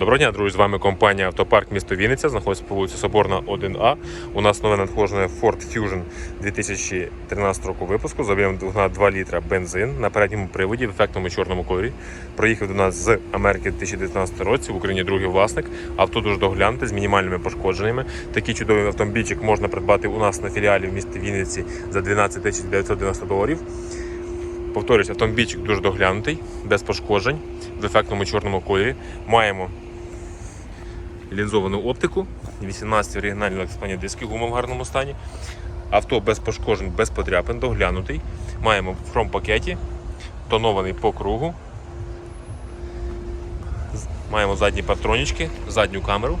Доброго дня, друзі! З вами компанія Автопарк місто Вінниця. Знаходиться по вулиці Соборна 1А. У нас нове надходжене Ford Fusion 2013 року випуску. Заб'ємо на 2 літра бензин на передньому приводі в ефектному чорному кольорі. Проїхав до нас з Америки в 2019 році. В Україні другий власник. Авто дуже доглянуте з мінімальними пошкодженнями. Такий чудовий автомобільчик можна придбати у нас на філіалі в місті Вінниці за 12 990 доларів. Повторюсь, автомобільчик дуже доглянутий, без пошкоджень, в ефектному чорному кольорі. Маємо лінзовану оптику, 18 оригінальні лексипані диски, гума в гарному стані. Авто без пошкоджень, без подряпин, доглянутий. Маємо в хром-пакеті, тонований по кругу. Маємо задні патронічки, задню камеру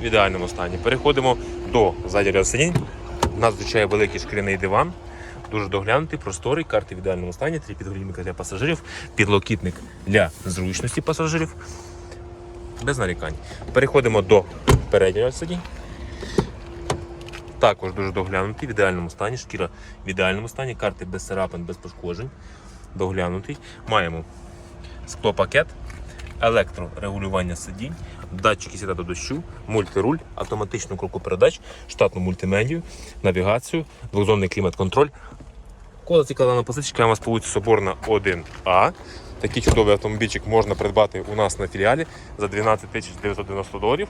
в ідеальному стані. Переходимо до ряду сидінь. Нас зустрічає великий шкіряний диван. Дуже доглянутий, просторий, карти в ідеальному стані, три підголівника для пасажирів, підлокітник для зручності пасажирів. Без нарікань. Переходимо до переднього сидінь. Також дуже доглянутий, в ідеальному стані, шкіра в ідеальному стані, карти без царапин, без пошкоджень. Доглянутий. Маємо склопакет, електрорегулювання сидінь, датчики сіда до дощу, мультируль, автоматичну кроку передач, штатну мультимедію, навігацію, двозонний клімат-контроль. Кола цікава на позиції, чекаємо вас по вулиці Соборна 1А. Такий чудовий автомобільчик можна придбати у нас на філіалі за 12 тисяч 990 доларів.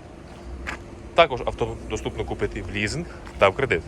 Також авто доступно купити в лізинг та в кредит.